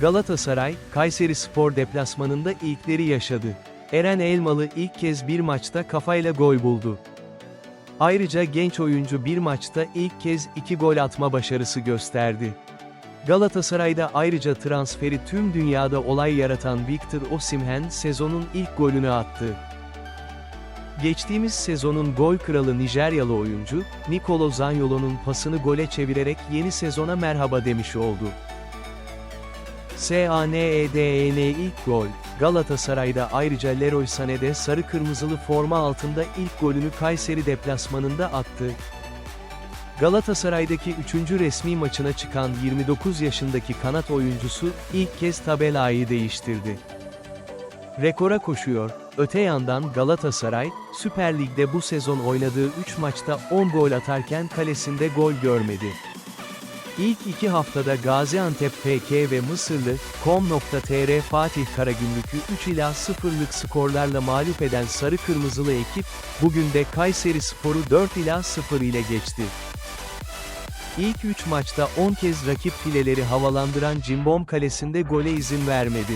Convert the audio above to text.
Galatasaray, Kayseri Spor deplasmanında ilkleri yaşadı. Eren Elmalı ilk kez bir maçta kafayla gol buldu. Ayrıca genç oyuncu bir maçta ilk kez iki gol atma başarısı gösterdi. Galatasaray'da ayrıca transferi tüm dünyada olay yaratan Victor Osimhen sezonun ilk golünü attı. Geçtiğimiz sezonun gol kralı Nijeryalı oyuncu, Nicolo Zaniolo'nun pasını gole çevirerek yeni sezona merhaba demiş oldu. SANEDEN ilk gol, Galatasaray'da ayrıca Leroy Sané'de sarı kırmızılı forma altında ilk golünü Kayseri deplasmanında attı. Galatasaray'daki 3. resmi maçına çıkan 29 yaşındaki kanat oyuncusu, ilk kez tabelayı değiştirdi. Rekora koşuyor, öte yandan Galatasaray, Süper Lig'de bu sezon oynadığı 3 maçta 10 gol atarken kalesinde gol görmedi. İlk iki haftada Gaziantep FK ve Mısırlı, com.tr Fatih Karagümrük'ü 3 ila 0'lık skorlarla mağlup eden Sarı Kırmızılı ekip, bugün de Kayseri Sporu 4 ila 0 ile geçti. İlk 3 maçta 10 kez rakip fileleri havalandıran Cimbom kalesinde gole izin vermedi.